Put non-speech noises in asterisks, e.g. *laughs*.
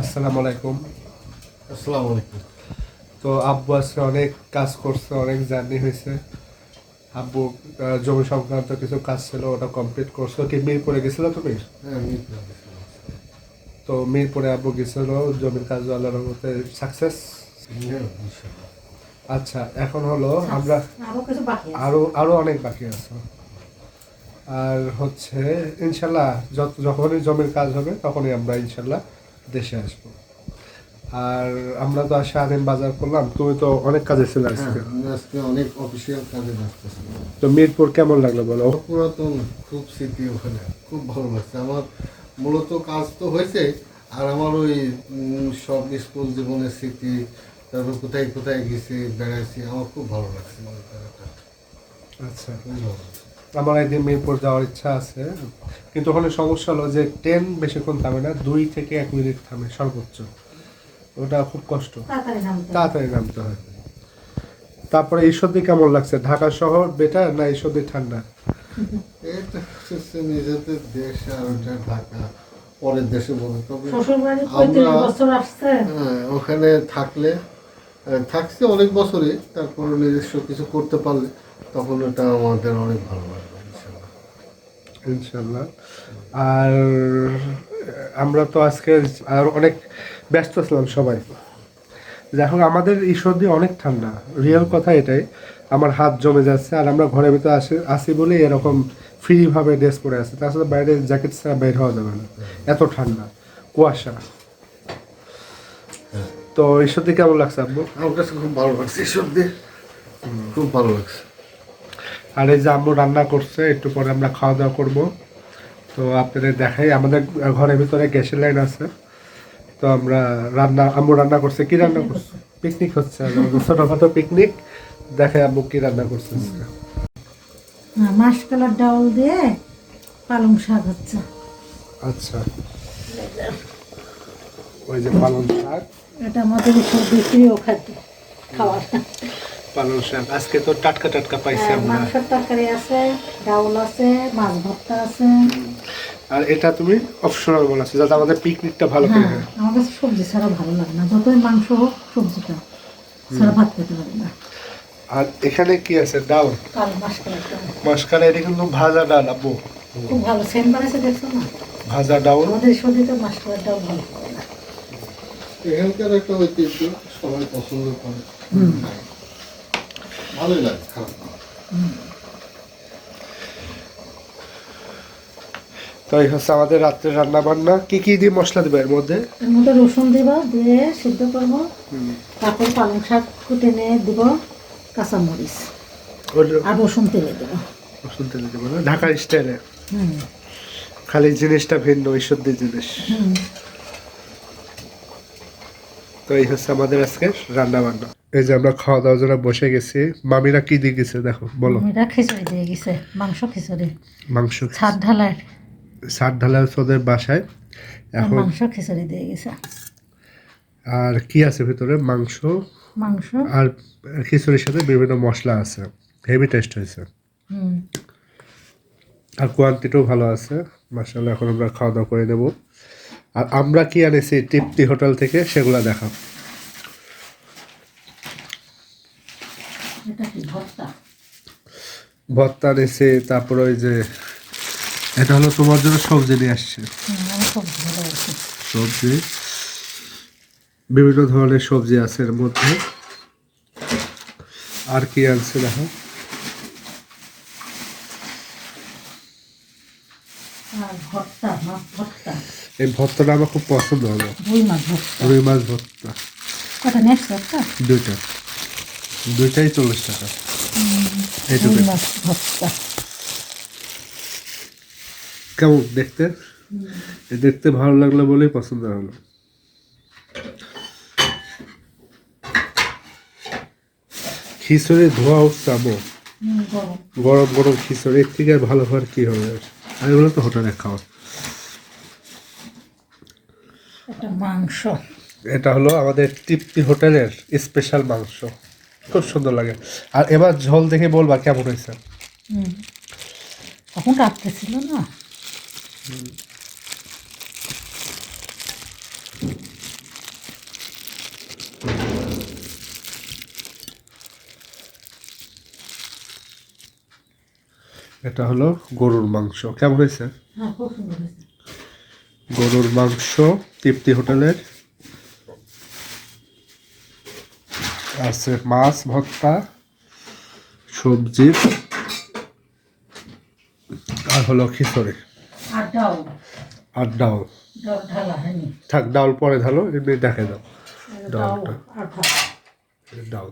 আসসালামু আলাইকুম। আসসালামু আলাইকুম। তো আব্বু আজকে অনেক কাজ করছে অনেক জার্নি হয়েছে। আব্বু জমি সংক্রান্ত কিছু কাজ ছিল ওটা কমপ্লিট করছ। কি মিরপুরে গেছিল তুমি? হ্যাঁ মিরপুর তো মিরপুরে আব্বু গেছিল জমির কাজ আল্লাহর মধ্যে সাকসেস হ্যাঁ, আচ্ছা এখন হলো আমরা আরও কিছু আরও আরও অনেক বাকি আছে। আর হচ্ছে ইনশাল্লাহ যত যখনই জমির কাজ হবে তখনই আমরা ইনশাল্লাহ দেশে আসব। আর আমরা তো আর সারাদিন বাজার করলাম তুমি তো অনেক কাজে ছিল হ্যাঁ, আজকে আজকে অনেক অফিসিয়াল কাজে ব্যস্ত তো মিরপুর কেমন লাগল বলো? পুরাতন খুব স্মৃতি ওখানে খুব ভালো লাগছে। আমার মূলত কাজ তো হয়েছে আর আমার ওই সব স্কুল জীবনের স্মৃতি তারপর কোথায় কোথায় গেছি বেড়াইছি আমার খুব ভালো লাগছে। আচ্ছা। খুবই ভালো লাগছে। আমার একদিন মিরপুর যাওয়ার ইচ্ছা আছে। কিন্তু ওখানে সমস্যা হলো যে ট্রেন বেশিক্ষণ থামে না দুই থেকে এক মিনিট থামে সর্বোচ্চ। ওটা খুব কষ্ট। তাড়াতাড়ি নামতে হয়। তারপরে ঈশ্বরদী কেমন লাগছে? ঢাকা শহর বেটার না ঈশ্বরদী ঠান্ডা? এটা হচ্ছে নিজেদের দেশ আর ওটা ঢাকা। পরের দেশে বলে। তবে আমরা- হ্যাঁ, ওখানে থাকলে থাকছে অনেক বছরই তারপর নিজস্ব কিছু করতে পারলে তখন ওটা আমাদের অনেক ভালো লাগবে, ইনশাল্লাহ। আর আমরা তো আজকে আর অনেক ব্যস্ত ছিলাম সবাই। দেখো আমাদের ঈশ্বরদী অনেক ঠান্ডা। রিয়েল কথা এটাই, আমার হাত জমে যাচ্ছে আর আমরা ঘরের ভিতরে আসি আসি বলে এরকম ফ্রিভাবে ড্রেস পরে আছে। তাছাড়া বাইরে জ্যাকেট ছাড়া বের হওয়া যাবে না। এত ঠান্ডা। কুয়াশা। তো ঈশ্বরদী কেমন লাগছে আব্বু? আমার কাছে খুব ভালো লাগছে ঈশ্বর দিয়ে খুব ভালো লাগছে। আর এই যে আম্মু রান্না করছে একটু পরে আমরা খাওয়া দাওয়া করব। তো আপনাদের দেখাই আমাদের ঘরের ভিতরে গ্যাসের লাইন আছে। তো আমরা রান্না আম্মু রান্না করছে কি রান্না করছে? পিকনিক হচ্ছে *laughs* ছোটখাটো পিকনিক। দেখে আম্মু কি রান্না করছে মাসকলার ডাউল দিয়ে পালং শাক হচ্ছে। আচ্ছা। ওই যে পালং শাক। এটা আমাদের প্রিয় খাদ্য পালং শাক। আজকে তো টাটকা টাটকা পাইছি হ্যাঁ, আমরা। মাংসের তরকারি আছে ডাউল আছে মাছ ভর্তা আছে। আর এটা তুমি অপশনাল বলা আছে যাতে আমাদের পিকনিকটা ভালো করে হ্যাঁ। আমার কাছে সবজি ছাড়া ভালো লাগে না। যতই মাংস হোক সবজিটা ছাড়া ভাত খেতে পারি না। আর এখানে কি আছে? ডাউল। মাসকালে এটা কিন্তু ভাজা ডাল আব্বু। খুব ভালো। বানাইছে দেখছ না? ভাজা ডাউল। আমাদের মাসকলার ডাউল ভালো করে এখানকার একটা ঐতিহ্য সবাই পছন্দ করে। ভালোই লাগে খারাপ না। তো এই হচ্ছে আমাদের রাত্রে রান্না বান্না কি কি দিয়ে মশলা দিবে এর মধ্যে? এর মধ্যে রসুন দিব দিয়ে সিদ্ধ করব। তারপর পালং শাক কুটে নিয়ে দিব কাঁচামরিচ। আর রসুন তেলে দেবো। রসুন তেলে দেবো না? ঢাকার স্টাইলে। খালি জিনিসটা ভিন্ন ঐশ্বর্যের জিনিস। হুম। তো এই হচ্ছে আমাদের আজকে রান্না বান্না এই যে আমরা খাওয়া দাওয়ার জন্য বসে গেছি। মামিরা কি দিয়ে গেছে দেখো বলো। এটা খিচুড়ি দিয়ে গেছে মাংস খিচুড়ি। মাংস ছাদ ঢালার। সাত ঢালা হচ্ছে ওদের বাসায়। এখন মাংস খিচুড়ি দিয়ে গেছে। আর কি আছে ভিতরে? মাংস। মাংস। আর খিচুড়ির সাথে বিভিন্ন মশলা আছে। হেভি টেস্ট হয়েছে। আর কোয়ান্টিটিও ভালো আছে। মার্শাল্লাহ এখন আমরা খাওয়া দাওয়া করে নেব। আর আমরা কি আনেছি তৃপ্তি হোটেল থেকে সেগুলো দেখাব? কি ভর্তা? আনেছি তারপর ওই যে এটা হলো তোমার জন্য সবজি নিয়ে আসছে। সবজি। বিভিন্ন ধরনের সবজি আছে এর মধ্যে। আর কি আনছে দেখো? ভর্তা মাছ ভর্তা। এই ভর্তাটা আমার খুব পছন্দ হলো। রুই মাছ ভর্তা। রুই মাছ ভর্তা। কটা নেক্সট ভর্তা? দুইটা। দুইটাই চল্লিশ টাকা। রুই মাছ ভর্তা। কেমন দেখতে? দেখতে ভালো লাগল বলেই পছন্দ হলো। খিচুড়ি ধোয়া উঠছে গরম। গরম খিচুড়ি। এর থেকে আর ভালো হওয়ার কি হবে? আর এগুলো তো হোটেলের খাওয়া এটা মাংস। এটা হলো আমাদের তৃপ্তি হোটেলের স্পেশাল মাংস। খুব সুন্দর লাগে। আর এবার ঝোল দেখে বলবা কেমন হয়েছে। এখন তখন রাত্রে ছিল না। এটা হলো গরুর মাংস। কেমন হয়েছে? হ্যাঁ গরুর মাংস তৃপ্তি হোটেলের। আছে মাছ ভর্তা সবজি আর হলো খিচুড়ি। আর হয়নি। থাক ডাউল পরে ঢালো এমনি দেখে দাও। ভাত। ডাল।